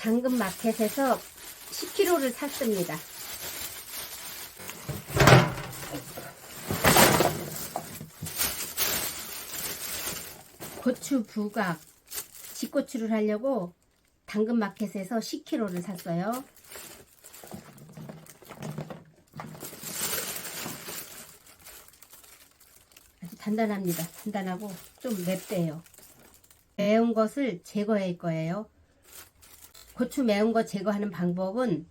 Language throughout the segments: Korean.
당근 마켓에서 10kg를 샀습니다. 고추 부각, 집고추를 하려고 당근 마켓에서 10kg를 샀어요. 아주 단단합니다. 단단하고 좀 맵대요. 매운 것을 제거할 거예요. 고추 매운 거 제거하는 방법은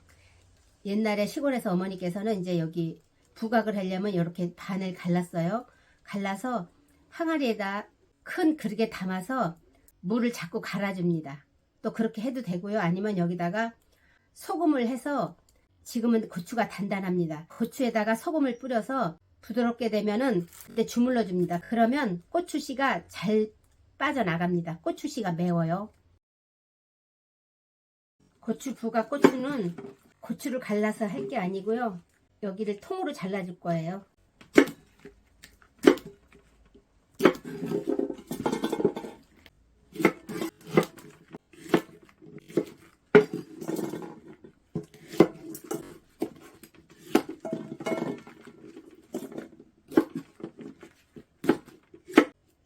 옛날에 시골에서 어머니께서는 이제 여기 부각을 하려면 이렇게 반을 갈랐어요. 갈라서 항아리에다 큰 그릇에 담아서 물을 자꾸 갈아줍니다. 또 그렇게 해도 되고요. 아니면 여기다가 소금을 해서 지금은 고추가 단단합니다. 고추에다가 소금을 뿌려서 부드럽게 되면은 그때 주물러 줍니다. 그러면 고추씨가 잘 빠져나갑니다. 고추씨가 매워요. 고추 부각 고추는 고추를 갈라서 할 게 아니고요. 여기를 통으로 잘라줄 거예요.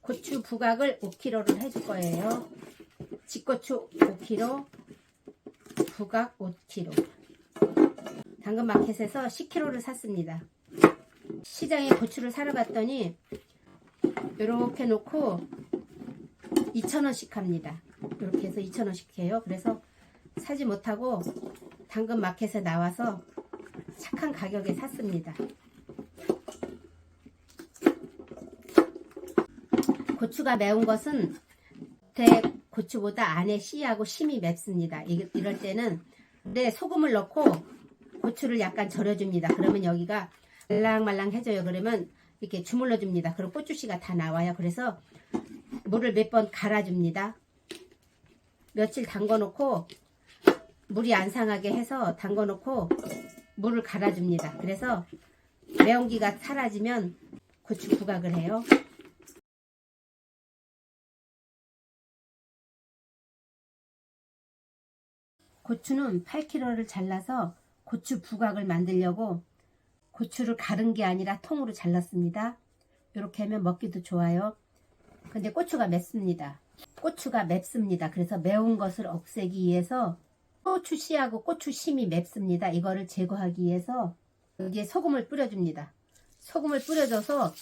고추 부각을 5kg를 해줄 거예요. 집고추 5kg, 부각 5kg. 당근마켓에서 10kg를 샀습니다. 시장에 고추를 사러 갔더니 이렇게 놓고 2,000원씩 합니다. 이렇게 해서 2,000원씩 해요. 그래서 사지 못하고 당근마켓에 나와서 착한 가격에 샀습니다. 고추가 매운 것은 대 고추보다 안에 씨하고 심이 맵습니다. 이- 이럴 때는 네, 소금을 넣고 고추를 약간 절여줍니다. 그러면 여기가 말랑말랑해져요. 그러면 이렇게 주물러 줍니다. 그럼 고추씨가 다 나와요. 그래서 물을 몇 번 갈아줍니다. 며칠 담궈 놓고 물이 안 상하게 해서 담궈 놓고 물을 갈아줍니다. 그래서 매운기가 사라지면 고추 부각을 해요. 고추는 8kg를 잘라서 고추 부각을 만들려고 고추를 가른 게 아니라 통으로 잘랐습니다. 이렇게 하면 먹기도 좋아요. 근데 고추가 맵습니다. 고추가 맵습니다. 그래서 매운 것을 없애기 위해서 고추 씨하고 고추 심이 맵습니다. 이거를 제거하기 위해서 여기에 소금을 뿌려줍니다. 소금을 뿌려줘서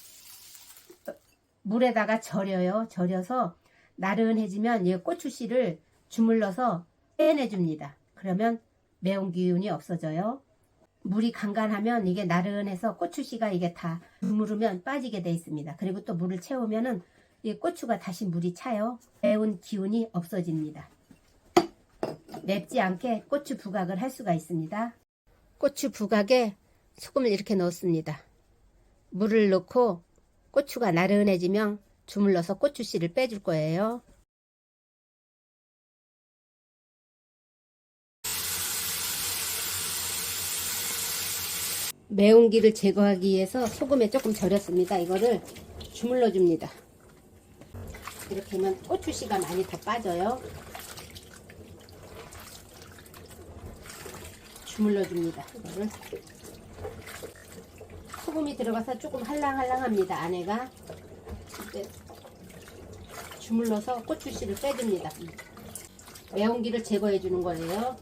물에다가 절여요. 절여서 나른해지면 이 고추 씨를 주물러서 빼내줍니다. 그러면 매운 기운이 없어져요. 물이 간간하면 이게 나른해서 고추씨가 이게 다 주무르면 빠지게 돼 있습니다. 그리고 또 물을 채우면은 이 고추가 다시 물이 차요. 매운 기운이 없어집니다. 맵지 않게 고추 부각을 할 수가 있습니다. 고추 부각에 소금을 이렇게 넣습니다. 물을 넣고 고추가 나른해지면 주물러서 고추씨를 빼줄 거예요. 매운기를 제거하기 위해서 소금에 조금 절였습니다. 이거를 주물러 줍니다. 이렇게 하면 고추씨가 많이 더 빠져요. 주물러 줍니다. 이거를 소금이 들어가서 조금 할랑할랑합니다. 안에가 주물러서 고추씨를 빼줍니다. 매운기를 제거해 주는 거예요.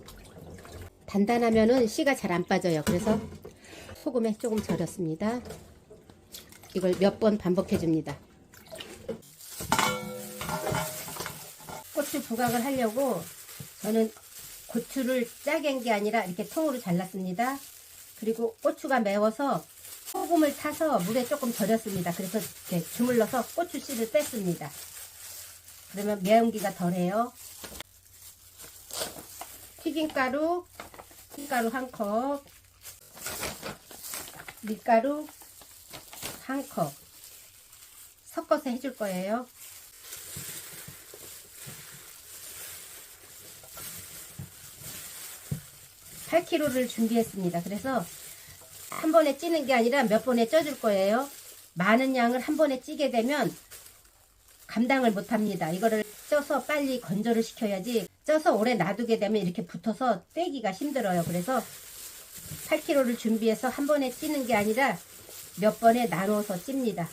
단단하면은 씨가 잘 안 빠져요. 그래서 소금에 조금 절였습니다. 이걸 몇 번 반복해 줍니다. 고추 부각을 하려고 저는 고추를 짜게 한 게 아니라 이렇게 통으로 잘랐습니다. 그리고 고추가 매워서 소금을 타서 물에 조금 절였습니다. 그래서 이렇게 주물러서 고추 씨를 뺐습니다. 그러면 매운기가 덜해요. 튀김가루, 튀김가루 한 컵, 밀가루 한 컵 섞어서 해줄 거예요. (8 k g 를 준비했습니다. 그래서 한 번에 찌는 게 아니라 몇 번에 쪄줄 거예요. 많은 양을 한 번에 찌게 되면 감당을 못 합니다. 이거를 쪄서 빨리 건조를 시켜야지 쪄서 오래 놔두게 되면 이렇게 붙어서 떼기가 힘들어요. 그래서 8kg를 준비해서 한 번에 찌는 게 아니라 몇 번에 나눠서 찝니다.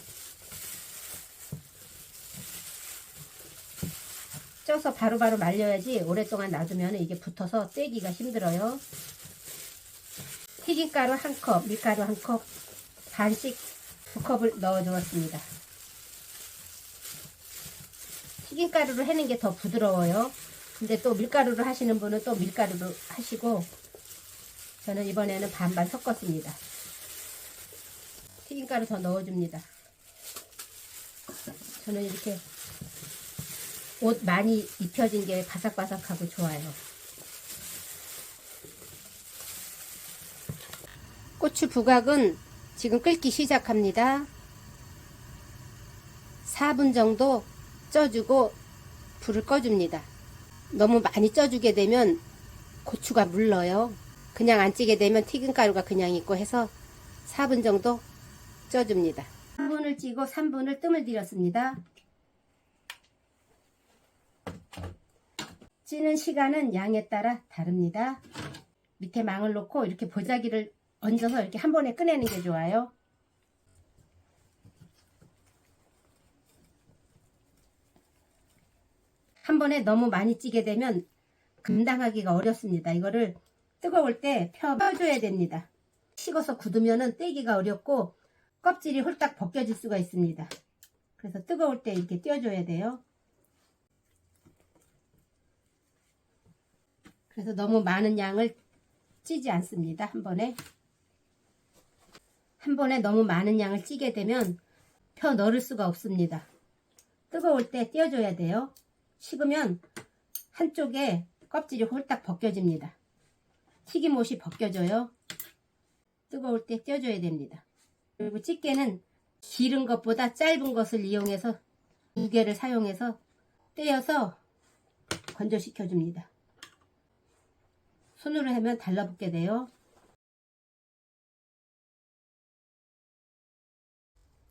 쪄서 바로 바로 말려야지 오랫동안 놔두면 이게 붙어서 떼기가 힘들어요. 튀김가루 한 컵, 밀가루 한 컵, 반씩 두 컵을 넣어 주었습니다. 튀김가루를 하는 게 더 부드러워요. 근데 또 밀가루를 하시는 분은 또 밀가루를 하시고 저는 이번에는 반반 섞었습니다. 튀김가루 더 넣어줍니다. 저는 이렇게 옷 많이 입혀진 게 바삭바삭하고 좋아요. 고추 부각은 지금 끓기 시작합니다. 4분 정도 쪄주고 불을 꺼줍니다. 너무 많이 쪄주게 되면 고추가 물러요. 그냥 안 찌게 되면 튀김가루가 그냥 있고 해서 4분 정도 쪄줍니다. 3분을 찌고 3분을 뜸을 들였습니다. 찌는 시간은 양에 따라 다릅니다. 밑에 망을 놓고 이렇게 보자기를 얹어서 이렇게 한 번에 꺼내는 게 좋아요. 한 번에 너무 많이 찌게 되면 감당하기가 어렵습니다. 이거를 뜨거울 때 펴줘야 됩니다. 식어서 굳으면 떼기가 어렵고 껍질이 홀딱 벗겨질 수가 있습니다. 그래서 뜨거울 때 이렇게 띄워줘야 돼요. 그래서 너무 많은 양을 찌지 않습니다. 한 번에. 한 번에 너무 많은 양을 찌게 되면 펴 넣을 수가 없습니다. 뜨거울 때 띄워줘야 돼요. 식으면 한쪽에 껍질이 홀딱 벗겨집니다. 튀김옷이 벗겨져요. 뜨거울 때 띄워줘야 됩니다. 그리고 집게는 기른 것보다 짧은 것을 이용해서 두 개를 사용해서 떼어서 건조시켜 줍니다. 손으로 하면 달라붙게 돼요.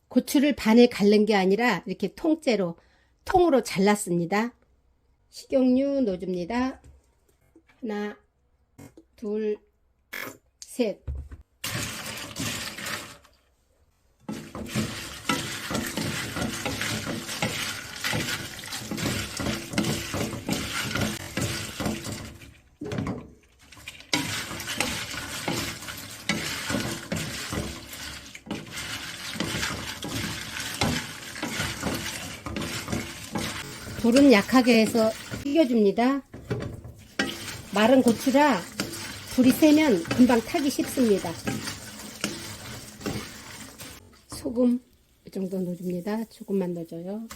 고추를 반을 갈른 게 아니라 이렇게 통째로 통으로 잘랐습니다. 식용유 넣어줍니다. 하나, 둘, 셋. 불은 약하게 해서 튀겨줍니다. 마른 고추라 불이 세면 금방 타기 쉽습니다. 소금 이 정도 넣어줍니다. 조금만 넣어줘요.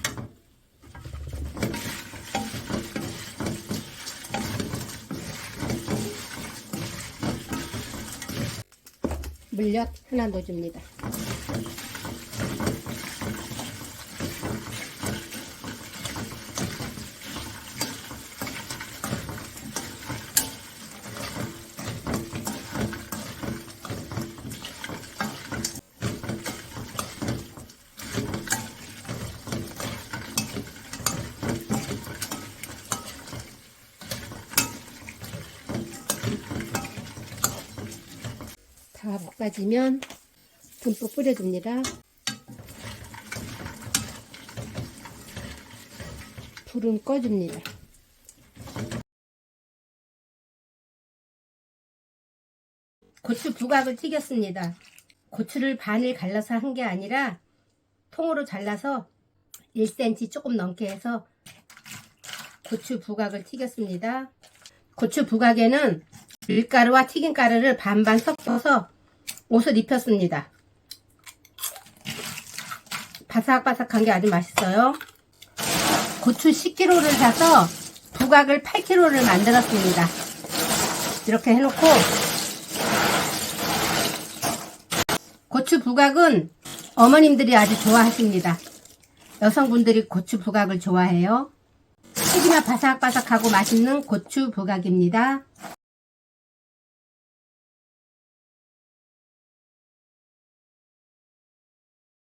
물엿 하나 넣어줍니다. 다 볶아지면 듬뿍 뿌려줍니다. 불은 꺼줍니다. 고추 부각을 튀겼습니다. 고추를 반을 갈라서 한 게 아니라 통으로 잘라서 1cm 조금 넘게 해서 고추 부각을 튀겼습니다. 고추 부각에는 밀가루와 튀김가루를 반반 섞어서 옷을 입혔습니다. 바삭바삭한 게 아주 맛있어요. 고추 10kg를 사서 부각을 8kg를 만들었습니다. 이렇게 해놓고 고추 부각은 어머님들이 아주 좋아하십니다. 여성분들이 고추 부각을 좋아해요. 튀기나 바삭바삭하고 맛있는 고추 부각입니다.